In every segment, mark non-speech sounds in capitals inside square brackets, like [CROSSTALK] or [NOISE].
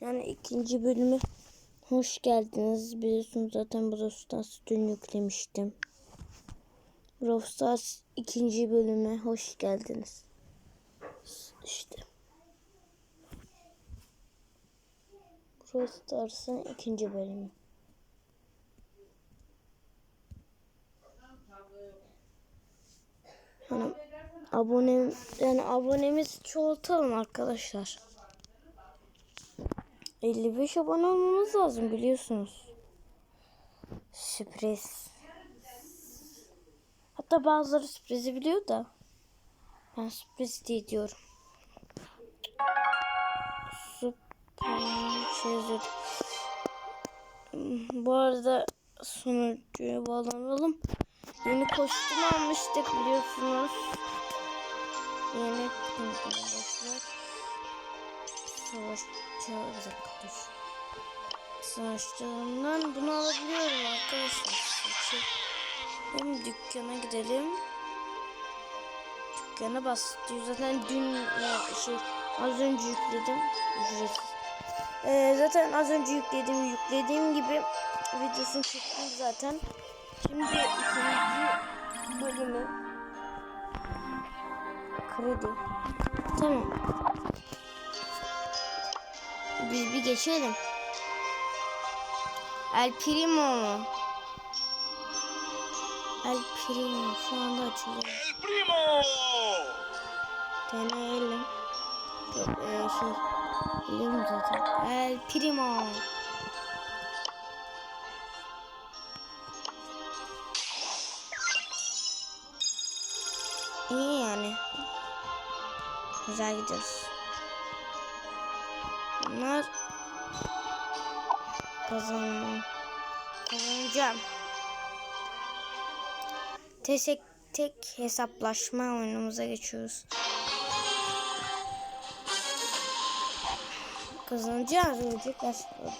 Yani ikinci bölümü hoş geldiniz. Biliyorsunuz zaten Brawl Stars dün yüklemiştim. Brawl ikinci bölüme hoş geldiniz. İşte. Brawl ikinci bölümü. Hani abone yani abonemiz çoğaltalım arkadaşlar. 55 abone olmamız lazım biliyorsunuz. Sürpriz. Hatta bazıları sürprizi biliyor da. Ben sürpriz diye diyorum. Süper. Bu arada sunucuya bağlanalım. Yeni kostüm almıştık biliyorsunuz. Yeni boşver. Savaşçı bir dakika dur. Savaşçılarından bunu alabiliyorum arkadaşlar. Hem dükkana gidelim. Dükkana bastı. Zaten dün ya şey az önce yükledim. Ücretsiz. Ee, zaten az önce yükledim. Yüklediğim gibi videosunu çektim zaten. Şimdi ikinci bölümü kredi. Tamam. Biz bir geçelim. El Primo. El Primo şu anda açılıyor. El primo. Deneyelim. Yok ee, şey biliyorum zaten. El Primo. İyi yani. Güzel gidiyoruz. Bunlar kazan kazanacağım. Tek tek hesaplaşma oyunumuza geçiyoruz. Kazanacağız ölecek aslında.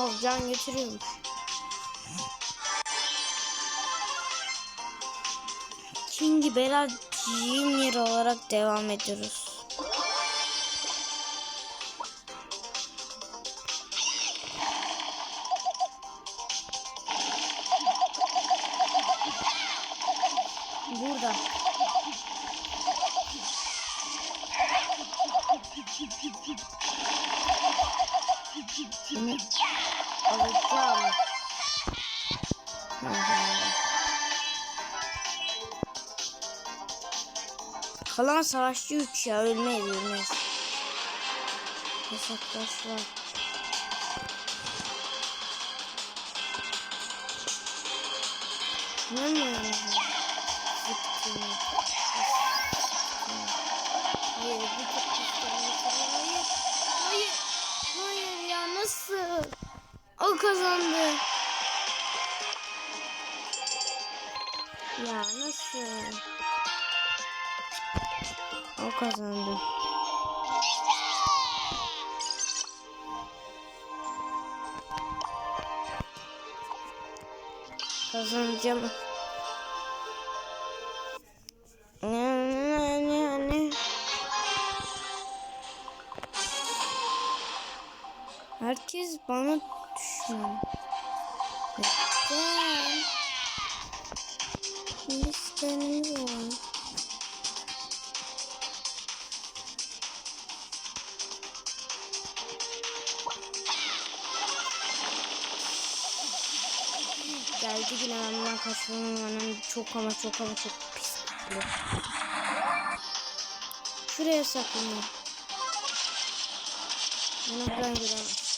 Oh can getiriyormuş. King Bella Junior olarak devam ediyoruz. Burada. Alacağım. Kalan savaşçı 3 ya ölmeyiz ölmeyiz. Hesaplaş var. Ne mi? Ya nasıl? O kazandı. Kazanacağım. Herkes bana düşman. Benden kaçmanın çok ama çok ama çok pis. Şuraya saklanıyor. Bunu buradan göremez.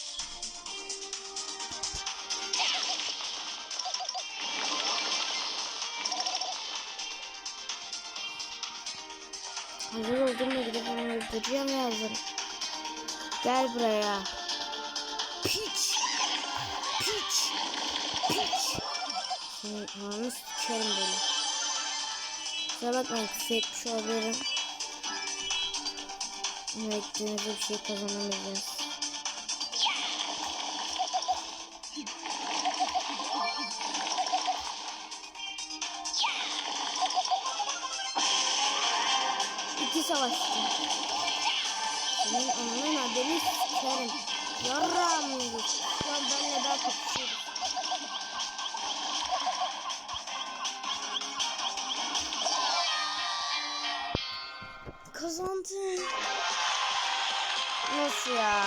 Hazır olduğumda gidip onu öldüreceğim ya hazır. Gel buraya. Piç. Ananı sikerim böyle. Kusura bakmayın kısa etmiş olabilirim. Beklediğinizde bir şey kazanamayacağız. İki savaşçı. Senin ananın adını sikerim. Yarram. Şu an benimle daha kapışıyoruz. Kazandım. Nasıl ya?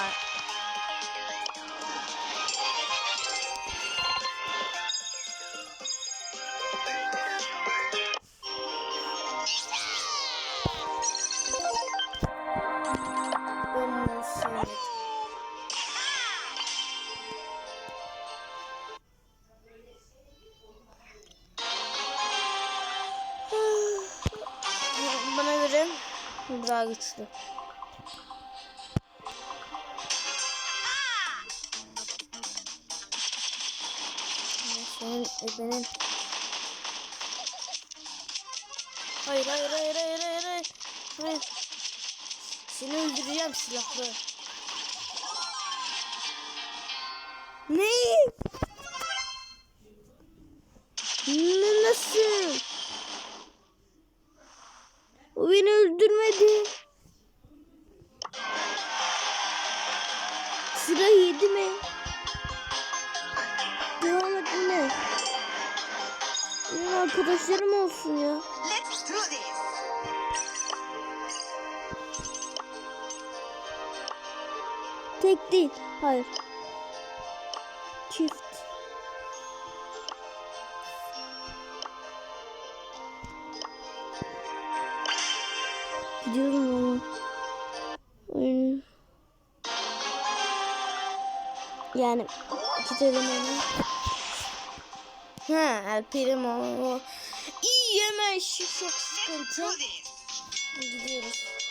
Daha güçlü. Ebenin Hayır hayır hayır hayır hayır hayır. hayır. Seni öldüreceğim silahlı. Ne? Ne nasıl? O beni öldürmedi. Yedi mi? Devam etme. Benim arkadaşlarım olsun ya. Let's do this. Tek değil. Hayır. Çift. Yani iki terimini. Ha, El Primo. İyi yeme şu çok sıkıntı. Gidiyoruz.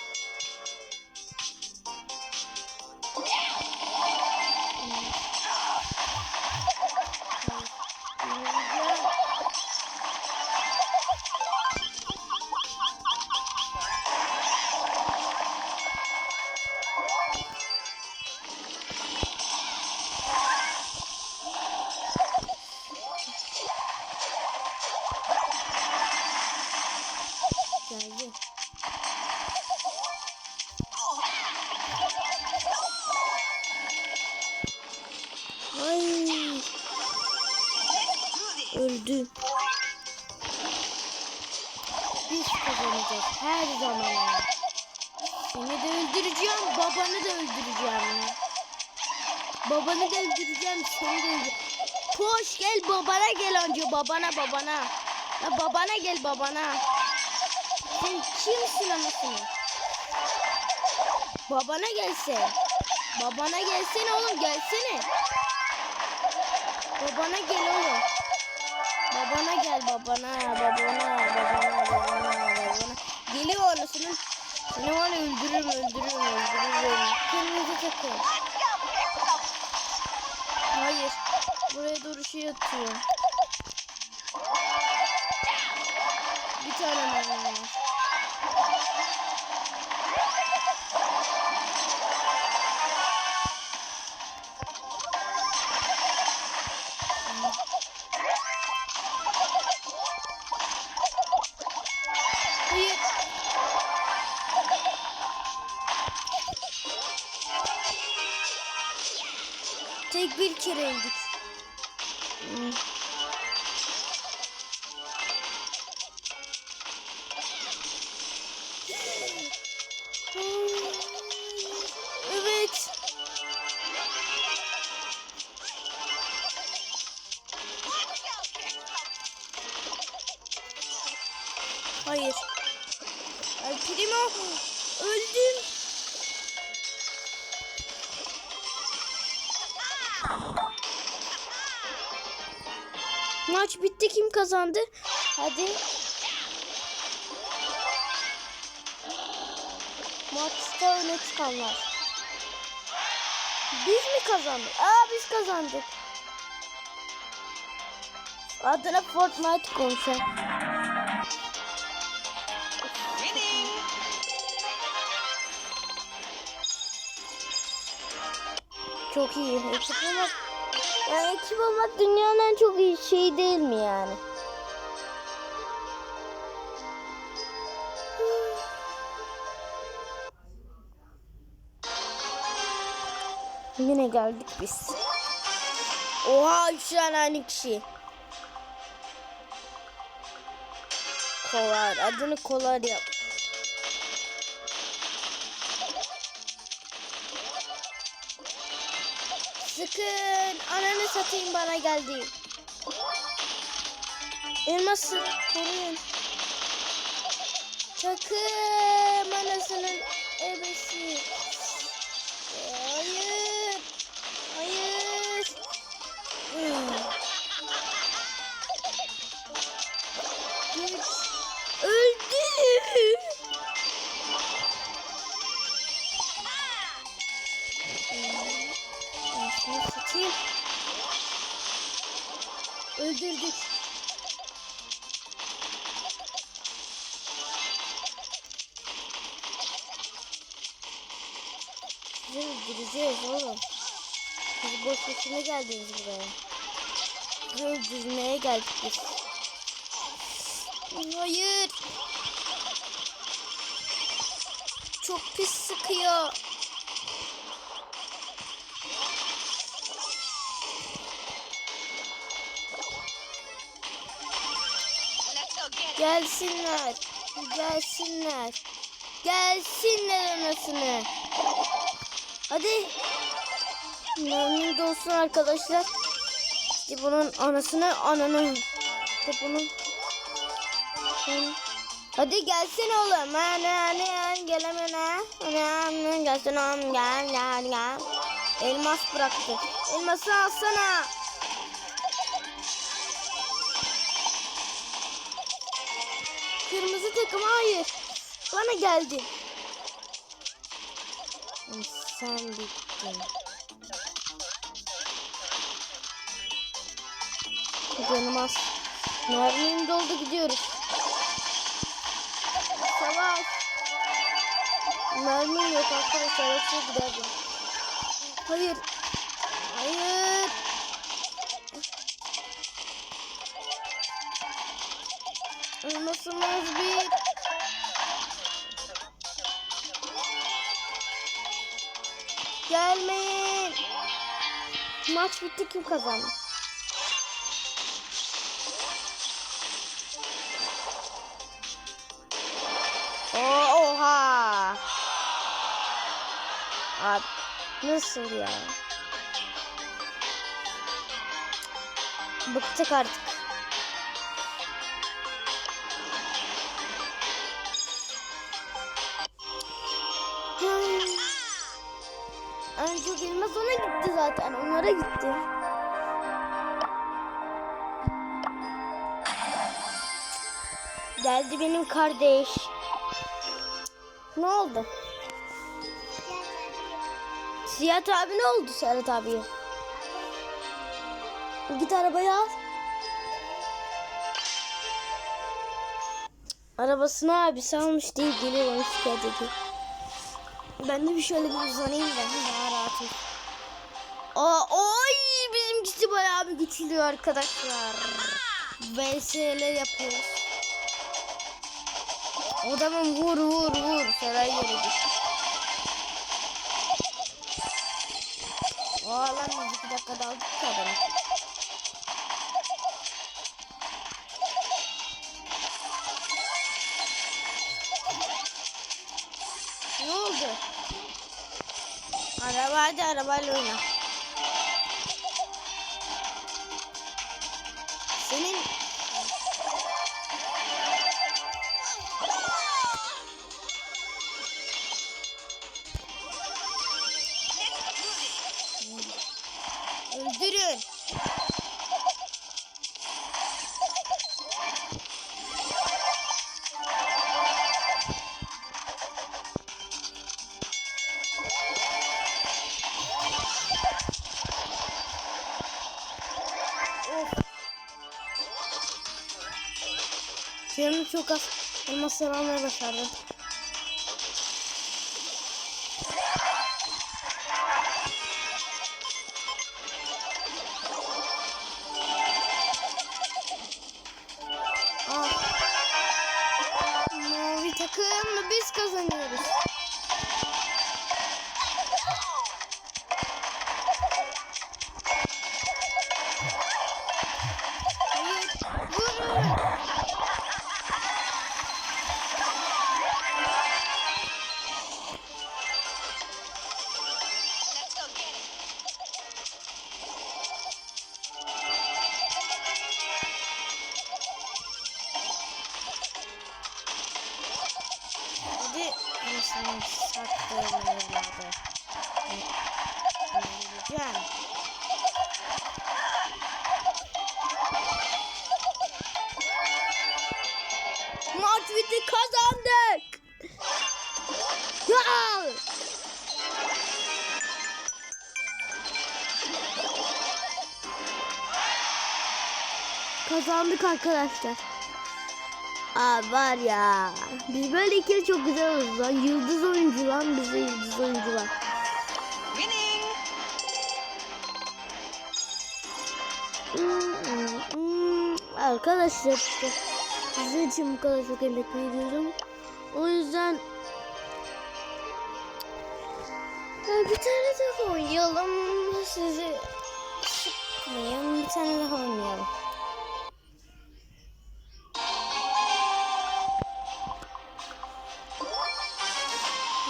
Do this. öldü. Biz kazanacağız her zaman. Seni de öldüreceğim, babanı da öldüreceğim. Babanı da öldüreceğim, seni de öldüreceğim. Koş gel babana gel önce babana babana. Ya babana gel babana. Sen kimsin anasını? Babana gelse. Babana gelsene oğlum gelsene. Babana gel oğlum. Babana gel babana babana babana babana babana. Geliyor anasının. Seni var ya öldürürüm öldürürüm öldürürüm. Kendinize takın. Hayır. Buraya doğru şey atıyor. Hayır. Ay Primo öldüm. Maç bitti kim kazandı? Hadi. Maçta öne çıkanlar. Biz mi kazandık? Aa biz kazandık. Adına Fortnite koymuşlar. Çok iyi. Ekip olmak, yani ekip olmak dünyanın en çok iyi şey değil mi yani? [SIGHS] Yine geldik biz. Oha üç tane aynı kişi. Kolar. Adını kolar yap. Sıkın. Ananı satayım bana geldi. Elması koruyun. Takım anasının ebesi. Öldürdük. Sizi öldüreceğiz oğlum. Siz boş boşuna geldiniz buraya. Sizi öldürmeye geldik biz. Hayır. Çok pis sıkıyor. Gelsinler. Gelsinler. Gelsinler anasını. Hadi. Memnun olsun arkadaşlar. İşte bunun anasını ananı. İşte bunun. Hadi gelsin oğlum. Hani hani hani gelemene. Hani hani gelsin oğlum gel gel gel. Elmas bıraktı. Elması alsana. Kırmızı takım hayır. Bana geldi. Sen bittin. Canım az. Mermim doldu gidiyoruz. Savaş. Mermim yok arkadaşlar. Yoksa giderdim. Hayır. Hayır. Olmasınız bir. Gelmeyin. Maç bitti kim kazandı? Oha. Abi nasıl ya? Bıktık artık. Onlara gitti. Geldi benim kardeş. Ne oldu? Siyah abi ne oldu Serhat abiye? Git arabayı al. Arabasını abisi almış değil geliyor onu şikayet ediyor. Ben de bir şöyle bir uzanayım rahatım. Aa, oy bizimkisi bayağı bir güçlü arkadaşlar. VS'ler yapıyoruz. Adamın vur vur vur. Saray yere git. Aa lan biz iki dakikada aldık ki adamı. Ne oldu? Araba hadi arabayla oyna. Öldüreceğim. Maç bitti kazandık. Gol! Kazandık arkadaşlar. Aa var ya. Biz böyle ikili çok güzel oluruz lan. Yıldız oyuncu lan bize yıldız oyuncu var. Arkadaşlar işte sizin için bu kadar çok emek veriyorum. O yüzden bir tane daha oynayalım. Sizi sıkmayayım. Bir tane daha oynayalım.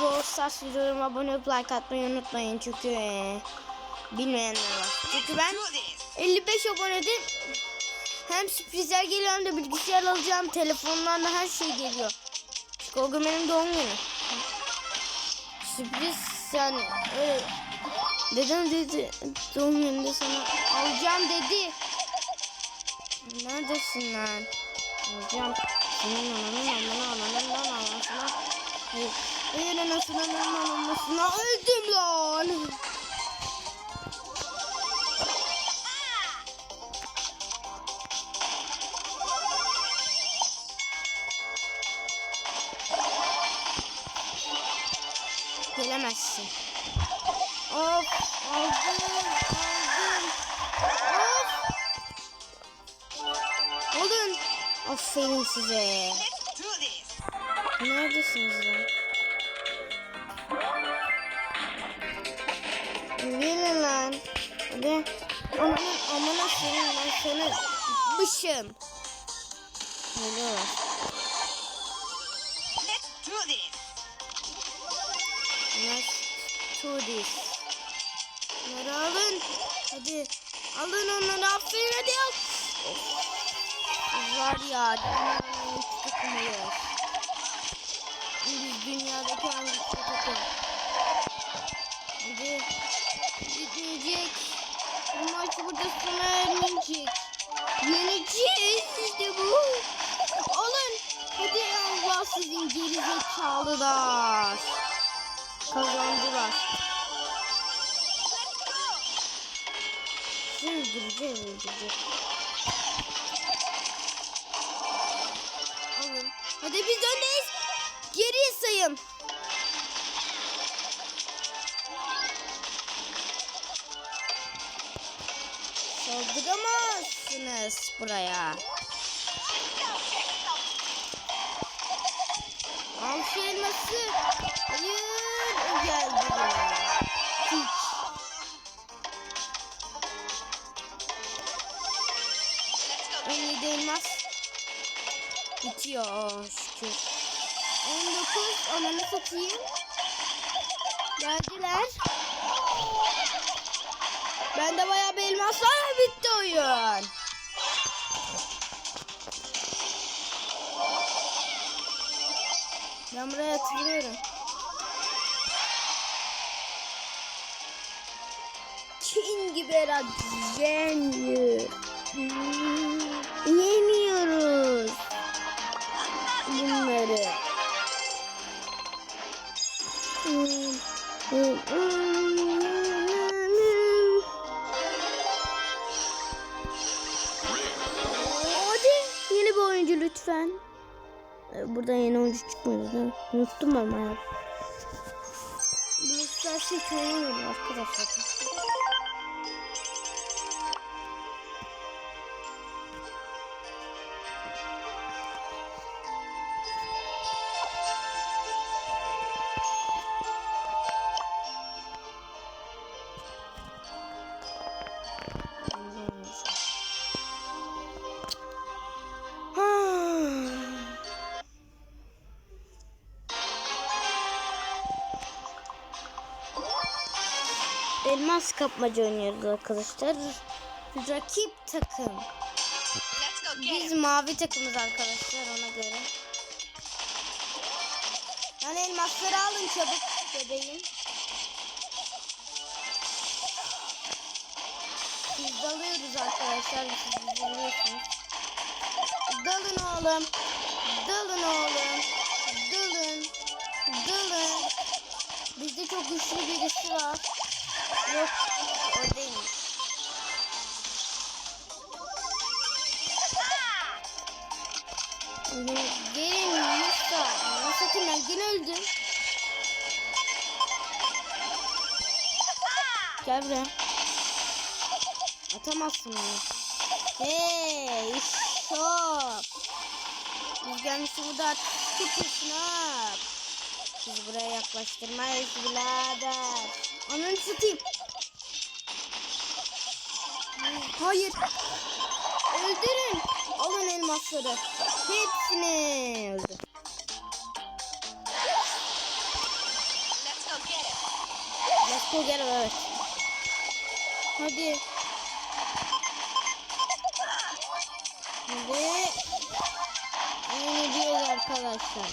Brawl Stars videolarıma abone olup like atmayı unutmayın çünkü e, bilmeyenler var. Çünkü ben Do this. 55 abonede hem sürprizler geliyor hem de bilgisayar alacağım. Telefondan da her şey geliyor. Çünkü o gün benim doğum günü. Sürpriz yani öyle. Dedem dedi doğum gününde sana alacağım dedi. Neredesin lan? Alacağım. Senin ananın ananın ananın anasına. Hayır. Hayır anasının anasına öldüm lan. Gelemezsin. Of aldım aldım. Of. Olun. Aferin size. Neredesiniz lan? Gelin lan. Hadi. Aman aman senin ben sana bışım. Let's this. Bunları alın. Hadi. Alın onları aferin hadi al. Of. Var ya elması. Hayır. O geldi. Hiç. 17 elmas. Bitiyor şükür. 19 ananı satayım. Geldiler. Bende bayağı bir elmas var. Bitti oyun. Ben buraya hatırlıyorum. Çin gibi herhalde. Yeniyor. Yeniyoruz. Bunları. Hadi yeni bir Unuttum ben bayağı. Burası her şey hiç oynamıyorum arkadaşlar. Kapmaca oynuyoruz arkadaşlar. Rakip takım. Biz mavi takımız arkadaşlar ona göre. Yani elmasları alın çabuk bebeğim. Biz dalıyoruz arkadaşlar. Siz biliyorsunuz. Dalın oğlum. Dalın oğlum. Dalın. Dalın. Bizde çok güçlü birisi var. Yok Gene öldüm. Gel buraya. Atamazsın beni. Hey şop. Biz gelmişiz burada tutuyorsun ha. Bizi buraya yaklaştırmayız birader. Onun tutayım. Hayır. Öldürün. Alın elmasları. Hepsini öldür. Go him, evet. Hadi. Hadi. Yeneceğiz arkadaşlar.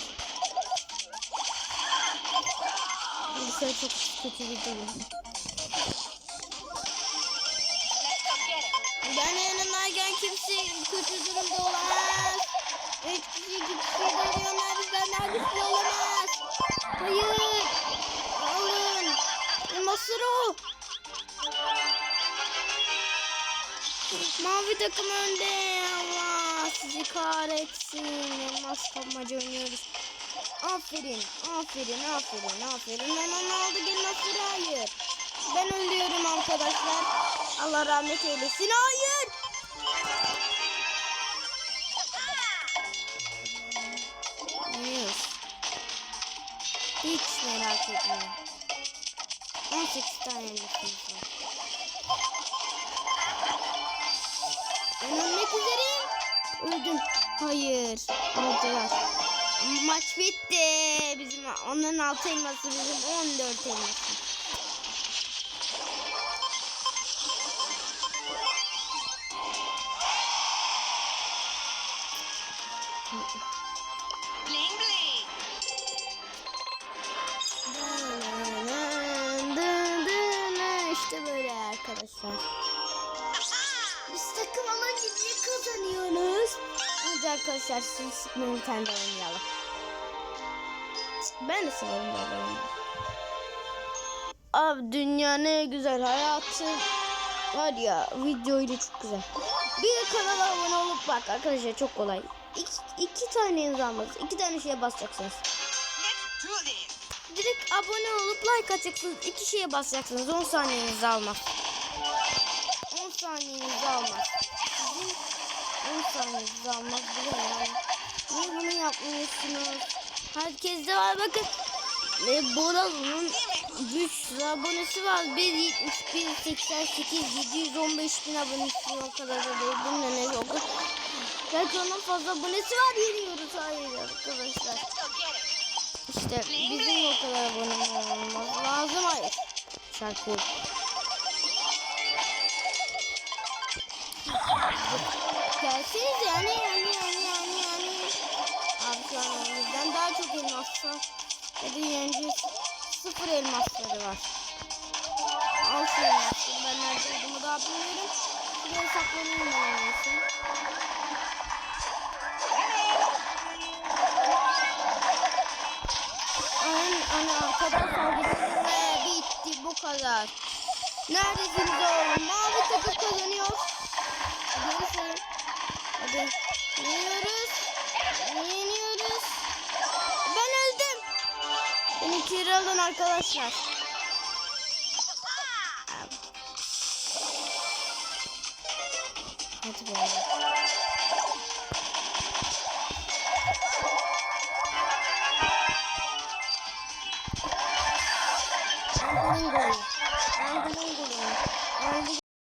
Bu şey çok kötü bir durum. Takım önde. Allah sizi kahretsin. Elmas kapmaca oynuyoruz. Aferin, aferin, aferin, aferin. Hemen aldı elmasları hayır. Ben ölüyorum arkadaşlar. Allah rahmet eylesin. Hayır. Yeniyoruz. Hiç merak etmeyin. 18 tane elmasımız Hayır. Aldılar. Maç bitti. Bizim onların 6 elması bizim 14 elması. Daha oynayalım. Ben de severim oynamayı. Abi dünya ne güzel hayatı. Var ya video ile çok güzel. Bir kanala abone olup bak arkadaşlar çok kolay. İki, iki tane yazamaz. İki tane şeye basacaksınız. Direkt abone olup like atacaksınız. İki şeye basacaksınız. 10 saniyenizi almaz. 10 saniyenizi almaz. Sizin 10 saniyenizi almaz. Yani? Niye bunu yapmıyorsunuz? Herkes de var bakın. E, Boralo'nun 100 abonesi var. 171, 88, 715 bin abonesi o kadar da değil. Bunun ne yok. Belki onun fazla abonesi var yeniyoruz. Hayır arkadaşlar. İşte bizim o kadar abone olmamız lazım. Hayır. Şarkı yok. Gelseniz yani yani yani daha çok elmas var. Hadi yeneceğiz. Sıfır elmasları var. Al şu elmasları. Ben nerede olduğumu daha bilmiyorum. Şuraya saklanayım ben en ana arkadaşlar gitti ve bitti bu kadar. Neredesiniz oğlum? Arkadaşlar. Hadi be.